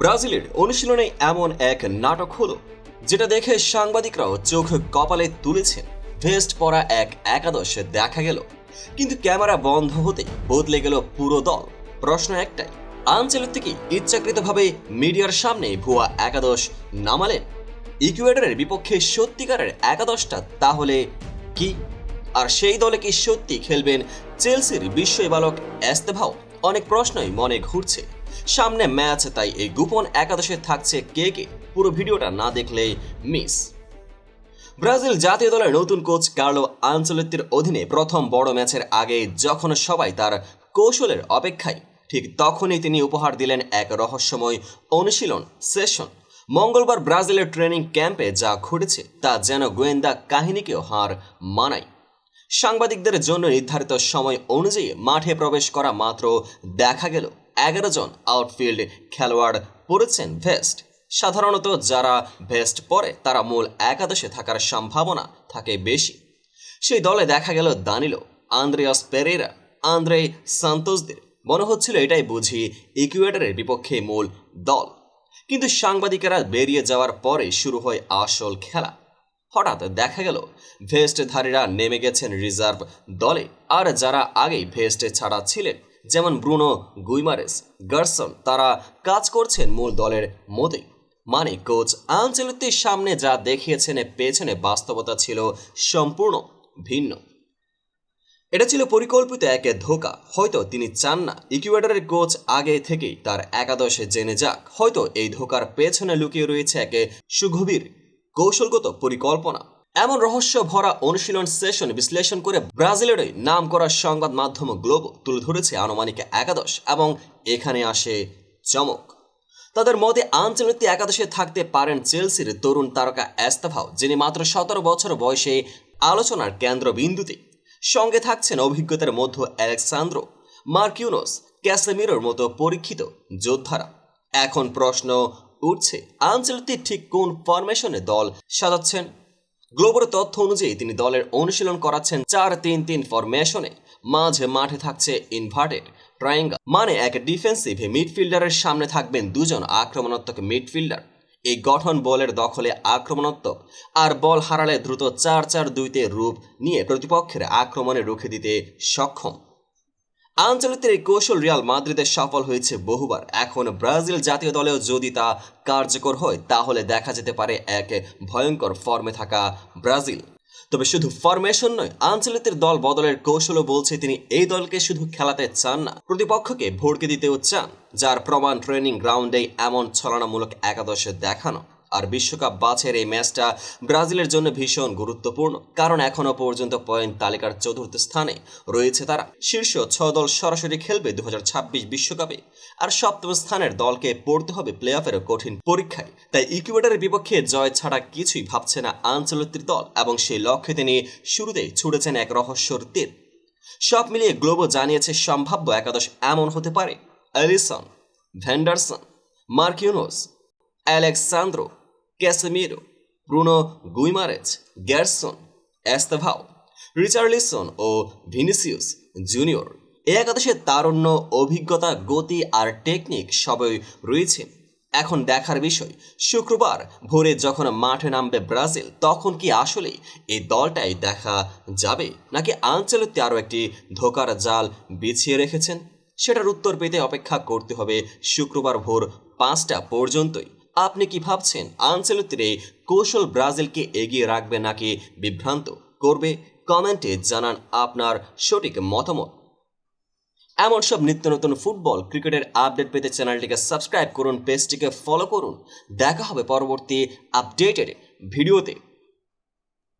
ব্রাজিলের অনুশীলনে এমন এক নাটক হলো, যেটা দেখে সাংবাদিকরাও চোখ কপালে তুলেছেন। ভেস্ট পরা এক একাদশ দেখা গেল, কিন্তু ক্যামেরা বন্ধ হতে বদলে গেল পুরো দল। প্রশ্ন একটাই আঞ্চলিক কি ইচ্ছাকৃতভাবে মিডিয়ার সামনে ভুয়া একাদশ নামালেন? ইকুয়েডরের বিপক্ষে সত্যিকারের একাদশটা তাহলে কি? আর সেই দলে কি সত্যি খেলবেন চেলসির বিস্ময় বালক এস্তেভাও অনেক প্রশ্নই মনে ঘুরছে। সামনে ম্যাচ, তাই এই গোপন একাদশে থাকছে কে কে? পুরো ভিডিওটা না দেখলে মিস। ব্রাজিল জাতীয় দলের নতুন কোচ কার্লো আঞ্চলিকের অধীনে প্রথম বড় ম্যাচের আগে যখন সবাই তার কৌশলের অপেক্ষায়, ঠিক তখনই তিনি উপহার দিলেন এক রহস্যময় অনুশীলন সেশন। মঙ্গলবার ব্রাজিলের ট্রেনিং ক্যাম্পে যা ঘটেছে, তা যেন গোয়েন্দা কাহিনীকেও হার মানায়। সাংবাদিকদের জন্য নির্ধারিত সময় অনুযায়ী মাঠে প্রবেশ করা মাত্র দেখা গেল। এগারো জন আউটফিল্ড খেলোয়াড় পড়েছেন ভেস্ট সাধারণত যারা ভেস্ট পরে, তারা মূল একাদশে থাকার সম্ভাবনা থাকে বেশি। সেই দলে দেখা গেল দানিলো, আন্দ্রেয়াস পেরেরা আন্দ্রে সান্তোসদের। মনে হচ্ছিল এটাই বুঝি ইকুয়েডরের বিপক্ষে মূল দল। কিন্তু সাংবাদিকেরা বেরিয়ে যাওয়ার পরে শুরু হয় আসল খেলা। হঠাৎ দেখা গেল, ভেস্টধারীরা নেমে গেছেন রিজার্ভ দলে। আর যারা আগেই ভেস্ট ছাড়া ছিলেন, যেমন ব্রুনো গুইমারেস, গার্সন, তারা কাজ করছেন মূল দলের মতোই মানে কোচ আঞ্চলিকটির সামনে যা দেখিয়েছেন পেছনে বাস্তবতা ছিল সম্পূর্ণ ভিন্ন। এটা ছিল পরিকল্পিত এক ধোকা। হয়তো তিনি চান না, ইকুয়েডরের কোচ আগে থেকেই তার একাদশে জেনে যাক। হয়তো এই ধোকার পেছনে লুকিয়ে রয়েছে একে সুগভীর কৌশলগত পরিকল্পনা। এমন রহস্য ভরা অনুশীলন সেশন বিশ্লেষণ করে ব্রাজিলের নাম করা সংবাদ মাধ্যম গ্লোব তুলে ধরেছে আনুমানিক একাদশ এবং এখানে আসে চমক। তাদের মতে, আঞ্চলিক একাদশে থাকতে পারেন চেলসির তরুণ তারকা এস্তাফাও, যিনি মাত্র সতেরো বছর বয়সে আলোচনার কেন্দ্রবিন্দুতে। সঙ্গে থাকছেন অভিজ্ঞতার মধ্য অ্যালেক্সান্দ্রো, মার্কিউনোস, ক্যাসেমিরোর মতো পরীক্ষিত যোদ্ধারা। এখন প্রশ্ন উঠছে। আঞ্চলিক ঠিক কোন ফরমেশনে দল সাজাচ্ছেন? গ্লোবাল তথ্য অনুযায়ী তিনি দলের অনুশীলন করাচ্ছেন চার তিন তিন ফরমেশনে মাঝে মাঠে থাকছে ইনভার্টেড ট্রায়াঙ্গল মানে এক ডিফেন্সিভ মিডফিল্ডারের সামনে থাকবেন দুজন আক্রমণাত্মক মিডফিল্ডার এই গঠন বলের দখলে আক্রমণাত্মক, আর বল হারালে দ্রুত চার চার দুইতে রূপ নিয়ে প্রতিপক্ষের আক্রমণে রুখে দিতে সক্ষম। আঞ্চলিকের এই কৌশল রিয়াল মাদ্রিদে সফল হয়েছে বহুবার। এখন ব্রাজিল জাতীয় দলেও যদি তা কার্যকর হয়, তাহলে দেখা যেতে পারে এক ভয়ঙ্কর ফর্মে থাকা ব্রাজিল। তবে শুধু ফরমেশন নয় আঞ্চলিকের দল বদলের কৌশলও বলছে তিনি এই দলকে শুধু খেলাতে চান না, প্রতিপক্ষকে ভড়কে দিতেও চান, যার প্রমাণ ট্রেনিং গ্রাউন্ডে এমন ছলনামূলক একাদশে দেখানো। আর বিশ্বকাপ বাছের এই ম্যাচটা ব্রাজিলের জন্য ভীষণ গুরুত্বপূর্ণ। কারণ এখনও পর্যন্ত পয়েন্ট তালিকার চতুর্থ স্থানে রয়েছে তারা। শীর্ষ ছ দল সরাসরি খেলবে দু বিশ্বকাপে। আর সপ্তম স্থানের দলকে পড়তে হবে প্লে অফের কঠিন পরীক্ষায়। তাই ইকুয়েডরের বিপক্ষে জয় ছাড়া কিছুই ভাবছে না আঞ্চলিক দল এবং সেই লক্ষ্যে তিনি শুরুতেই ছুটেছেন এক রহস্যর তীর সব মিলিয়ে গ্লোবো জানিয়েছে সম্ভাব্য একাদশ এমন হতে পারে। Alisson Vanderson, Marquinhos Alexsandro Casemiro, Bruno Guimaraes, Gerson, Estevao, Richarlison ও ভিনিসিউস জুনিয়র। এ একাদশে তারুণ্য, অভিজ্ঞতা, গতি আর টেকনিক সবই রয়েছে। এখন দেখার বিষয়, শুক্রবার ভোরে যখন মাঠে নামবে ব্রাজিল, তখন কি আসলে এই দলটাই দেখা যাবে? নাকি আঞ্চলিকতে আরও একটি ধোকার জাল বিছিয়ে রেখেছেন? সেটার উত্তর পেতে অপেক্ষা করতে হবে শুক্রবার ভোর পাঁচটা পর্যন্তই। আপনি কি ভাবছেন আনসেলুতির কৌশল ব্রাজিলকে এগিয়ে রাখবে নাকি বিভ্রান্ত করবে? কমেন্টে জানান আপনার সঠিক মতামত। এমন সব নিত্য নতুন ফুটবল, ক্রিকেটের আপডেট পেতে চ্যানেলটিকে সাবস্ক্রাইব করুন, পেজটিকে ফলো করুন। দেখা হবে পরবর্তী আপডেটেড ভিডিওতে।